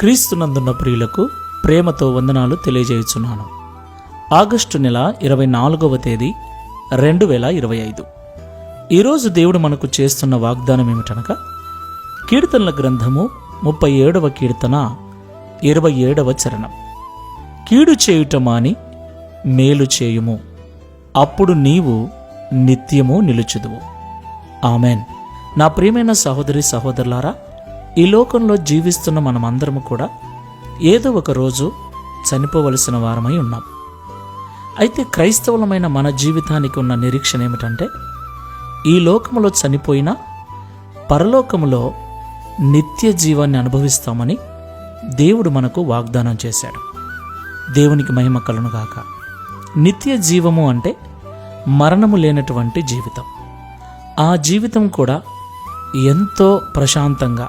క్రీస్తునందున్న ప్రియులకు ప్రేమతో వందనాలు తెలియజేయుచున్నాను. ఆగస్టు నెల ఇరవై నాలుగవ తేదీ రెండు వేల ఇరవై ఐదు. ఈరోజు దేవుడు మనకు చేస్తున్న వాగ్దానం ఏమిటనగా కీర్తనల గ్రంథము ముప్పై ఏడవ కీర్తన ఇరవై ఏడవ చరణం. కీడు చేయుట మాని మేలు చేయుము అప్పుడు నీవు నిత్యము నిలుచుదువు. ఆమెన్. నా ప్రియమైన సహోదరి సహోదరులారా ఈ లోకంలో జీవిస్తున్న మనమందరము కూడా ఏదో ఒక రోజు చనిపోవలసిన వారమై ఉన్నాం. అయితే క్రైస్తవులమైన మన జీవితానికి ఉన్న నిరీక్షణ ఏమిటంటే ఈ లోకములో చనిపోయినా పరలోకములో నిత్య జీవాన్ని అనుభవిస్తామని దేవుడు మనకు వాగ్దానం చేశాడు. దేవునికి మహిమ కలునుగాక నిత్య జీవము అంటే మరణము లేనటువంటి జీవితం. ఆ జీవితం కూడా ఎంతో ప్రశాంతంగా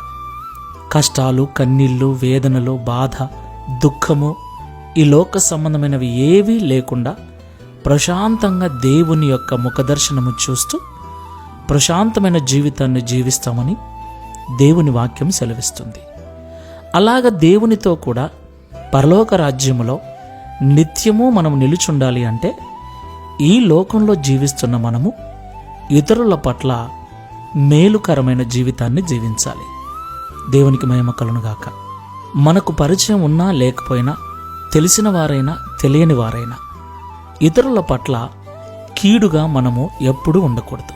కష్టాలు కన్నీళ్ళు వేదనలు బాధ దుఃఖము ఈ లోక సంబంధమైనవి ఏవీ లేకుండా ప్రశాంతంగా దేవుని యొక్క ముఖదర్శనము చూస్తూ ప్రశాంతమైన జీవితాన్ని జీవిస్తామని దేవుని వాక్యం సెలవిస్తుంది. అలాగ దేవునితో కూడా పరలోక రాజ్యములో నిత్యము మనం నిలుచుండాలి అంటే ఈ లోకంలో జీవిస్తున్న మనము ఇతరుల పట్ల మేలుకరమైన జీవితాన్ని జీవించాలి. దేవునికి మహిమ కలునుగాక మనకు పరిచయం ఉన్నా లేకపోయినా తెలిసిన వారైనా తెలియని వారైనా ఇతరుల పట్ల కీడుగా మనము ఎప్పుడూ ఉండకూడదు.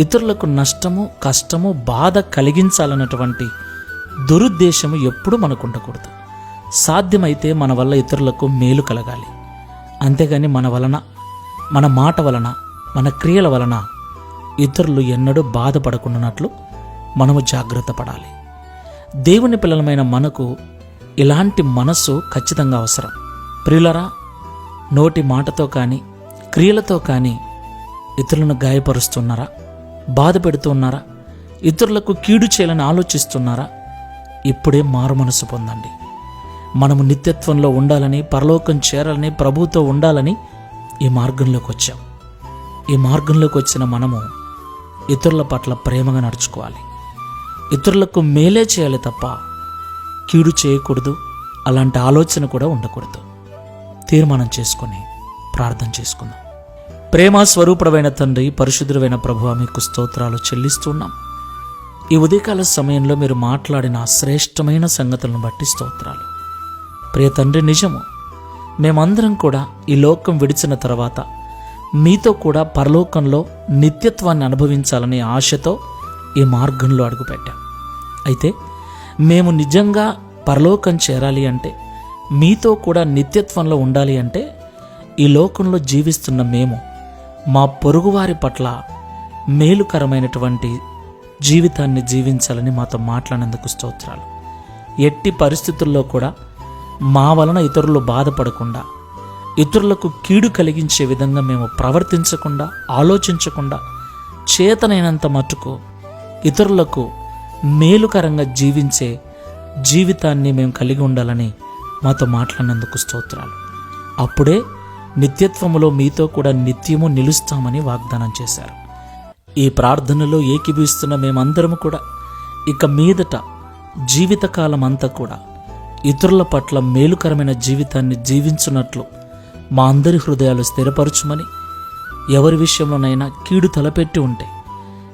ఇతరులకు నష్టము కష్టము బాధ కలిగించాలన్నటువంటి దురుద్దేశము ఎప్పుడూ మనకు ఉండకూడదు. సాధ్యమైతే మన వల్ల ఇతరులకు మేలు కలగాలి. అంతేగాని మన వలన మన మాట వలన మన క్రియల వలన ఇతరులు ఎన్నడూ బాధపడకుండానట్లు మనము జాగ్రత్త పడాలి. దేవుని పిల్లలమైన మనకు ఇలాంటి మనస్సు ఖచ్చితంగా అవసరం. ప్రియులరా నోటి మాటతో కానీ క్రియలతో కానీ ఇతరులను గాయపరుస్తున్నారా? బాధ పెడుతున్నారా? ఇతరులకు కీడు చేయాలని ఆలోచిస్తున్నారా? ఇప్పుడే మారు మనసు పొందండి. మనము నిత్యత్వంలో ఉండాలని పరలోకం చేరాలని ప్రభుతో ఉండాలని ఈ మార్గంలోకి వచ్చాం. ఈ మార్గంలోకి వచ్చిన మనము ఇతరుల పట్ల ప్రేమగా నడుచుకోవాలి. ఇతరులకు మేలే చేయాలి తప్ప కీడు చేయకూడదు. అలాంటి ఆలోచన కూడా ఉండకూడదు. తీర్మానం చేసుకొని ప్రార్థన చేసుకుందాం. ప్రేమ స్వరూపుడమైన తండ్రి పరిశుద్ధుడైన ప్రభు మీకు స్తోత్రాలు చెల్లిస్తున్నాం. ఈ ఉదయకాల సమయంలో మీరు మాట్లాడిన శ్రేష్టమైన సంగతులను బట్టి స్తోత్రాలు. ప్రియ తండ్రి నిజము మేమందరం కూడా ఈ లోకం విడిచిన తర్వాత మీతో కూడా పరలోకంలో నిత్యత్వాన్ని అనుభవించాలనే ఆశతో ఈ మార్గంలో అడుగుపెట్టాం. అయితే మేము నిజంగా పరలోకం చేరాలి అంటే మీతో కూడా నిత్యత్వంలో ఉండాలి అంటే ఈ లోకంలో జీవిస్తున్న మేము మా పొరుగువారి పట్ల మేలుకరమైనటువంటి జీవితాన్ని జీవించాలని మాతో మాట్లాడేందుకు స్తోత్రాలు. ఎట్టి పరిస్థితుల్లో కూడా మా వలన ఇతరులు బాధపడకుండా ఇతరులకు కీడు కలిగించే విధంగా మేము ప్రవర్తించకుండా ఆలోచించకుండా చేతనైనంత మటుకు ఇతరులకు మేలుకరంగా జీవించే జీవితాన్ని మేము కలిగి ఉండాలని మాతో మాట్లాడినందుకు స్తోత్రాలు. అప్పుడే నిత్యత్వములో మీతో కూడా నిత్యము నిలుస్తామని వాగ్దానం చేశారు. ఈ ప్రార్థనలో ఏకీభవిస్తున్న మేమందరము కూడా ఇక మీదట జీవితకాలం అంతా కూడా ఇతరుల పట్ల మేలుకరమైన జీవితాన్ని జీవించున్నట్లు మా అందరి హృదయాలు స్థిరపరచుమని ఎవరి విషయంలోనైనా కీడు తలపెట్టి ఉంటే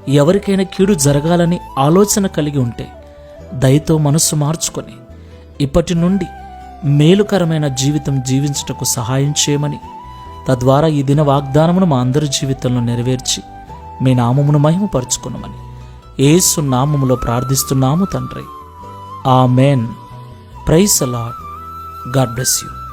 ఎవరికైనా కీడు జరగాలని ఆలోచన కలిగి ఉంటే దయతో మనస్సు మార్చుకొని ఇప్పటి నుండి మేలుకరమైన జీవితం జీవించుటకు సహాయం చేయమని తద్వారా ఈ దిన వాగ్దానమును మా అందరి జీవితంలో నెరవేర్చి మీ నామమును మహిమపరుచుకున్నామని ఏసు నామములో ప్రార్థిస్తున్నాము తండ్రి. Amen praise the Lord God bless you.